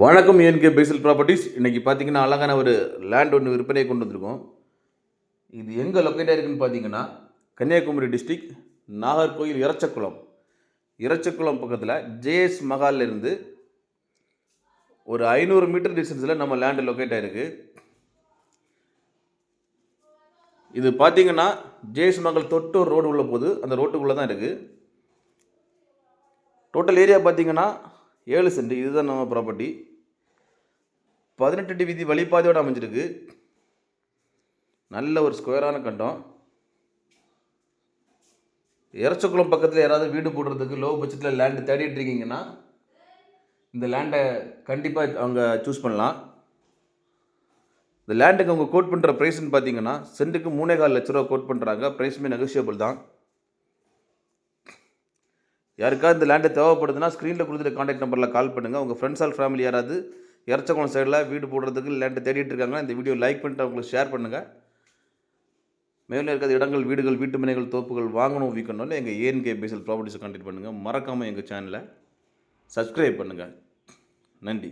வணக்கம் ஏன்கே Basel properties. இன்றைக்கி பார்த்தீங்கன்னா அழகான ஒரு லேண்ட் ஒன்று விற்பனையை கொண்டு வந்திருக்கோம். இது எங்கே லொக்கேட் ஆகிருக்குன்னு பார்த்தீங்கன்னா கன்னியாகுமரி டிஸ்ட்ரிக் நாகர்கோயில் இறச்சக்குளம். இறச்சக்குளம் பக்கத்தில் ஜேஎஸ் மகாலிருந்து இருந்து ஒரு ஐநூறு மீட்டர் டிஸ்டன்ஸில் நம்ம லேண்டு லொக்கேட் ஆகிருக்கு இது பார்த்தீங்கன்னா ஜேஎஸ் மகள் தொட்டு ஒரு ரோடு உள்ள போது அந்த ரோட்டுக்குள்ளே தான் இருக்குது டோட்டல் ஏரியா பார்த்தீங்கன்னா ஏழு சென்ட் இதுதான் நம்ம ப்ராப்பர்ட்டி பதினெட்டு அடி வீதி வழிபாதையோடு அமைஞ்சிருக்கு. நல்ல ஒரு ஸ்கொயரான கண்டம். இறச்சக்குளம் பக்கத்தில் யாராவது வீடு போடுறதுக்கு லோ பட்ஜெட்டில் லேண்டு தேடிட்டு இருக்கீங்கன்னா இந்த லேண்டை கண்டிப்பாக அவங்க சூஸ் பண்ணலாம். இந்த லேண்டுக்கு அவங்க கோட் பண்ணுற ப்ரைஸ்ன்னு பார்த்தீங்கன்னா சென்ட்டுக்கு மூணே கால் லட்ச ரூபா கோட் பண்ணுறாங்க ப்ரைஸுமே நெகோஷியபிள் தான். யாருக்காவது இந்த லேண்டு தேவைப்படுதுன்னா ஸ்க்ரீனில் கொடுத்துட்டு காண்டாக்ட் நம்பரில் கால் பண்ணுங்கள் உங்கள் ஃப்ரெண்ட்ஸ் ஆல் ஃபேமிலி யாராவது இறச்சகுளம் சைடில் வீடு போடுறதுக்கு லேண்டு தேடிட்டு இருக்காங்கன்னா இந்த வீடியோ லைக் பண்ணிட்டு அவங்களுக்கு ஷேர் பண்ணுங்கள் மேலும் இருக்கிற இடங்கள் வீடுகள் வீட்டு மனைகள் தோப்புகள் வாங்கணும் விற்கணும்னு எங்கள் ஏஎன்கே பேசல் ப்ராப்பர்ட்டிஸை கான்டாக்ட் பண்ணுங்கள் மறக்காமல் எங்கள் சேனலை சப்ஸ்கிரைப் பண்ணுங்கள் நன்றி.